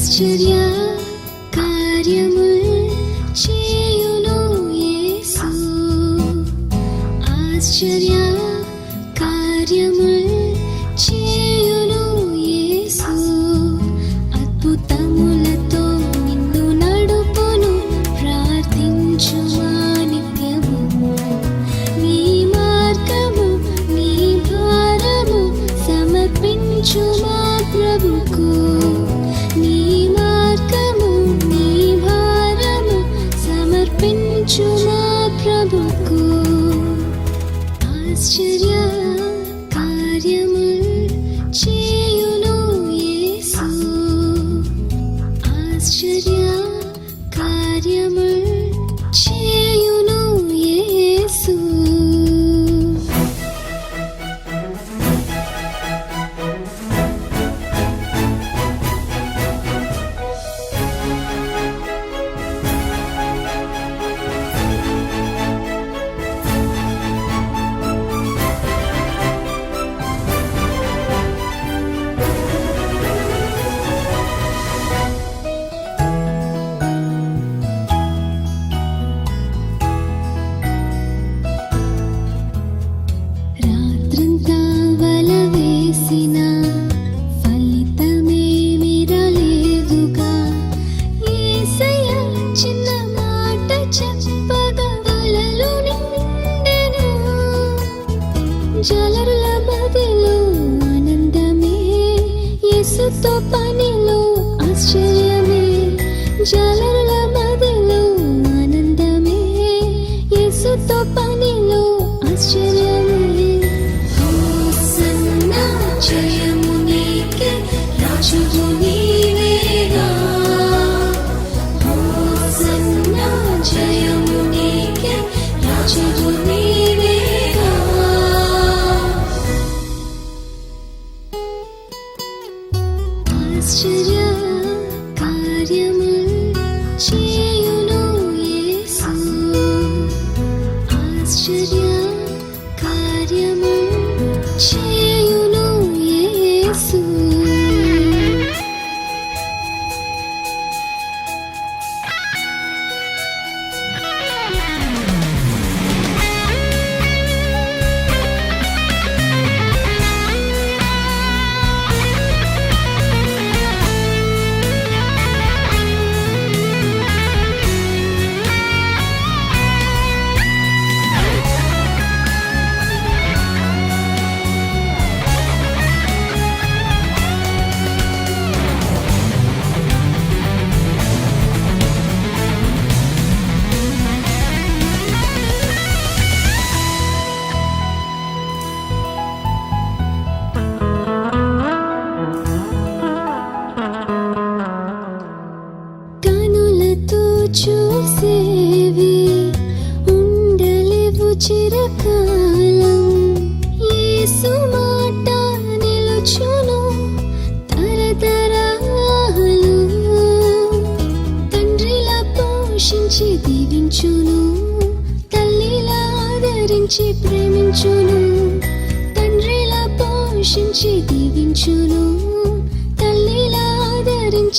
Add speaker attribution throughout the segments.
Speaker 1: yesteryear ముక్త పనిలో ఆశ్చర్యమే జలరుల మదిలో ఆనందమే. యేసుతో పనిలో ఆశ్చర్యమే. హోసన్న జయము నీకే రాజువు నీవేగా. హోసన్న జయము నీకే రాజువు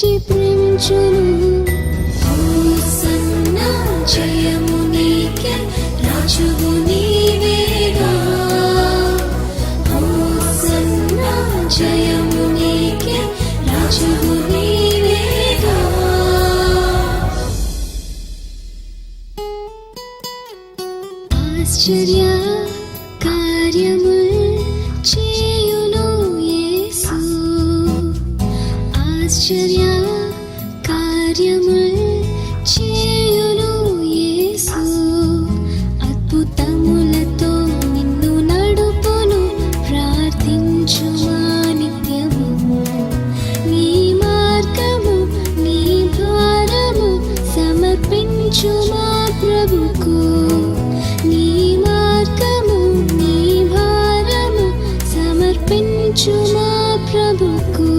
Speaker 1: విడిచి ప్రేమించను. జయము నీకే రాజువు నీవేగా. జయము ఆశ్చర్య चुमा प्रभु को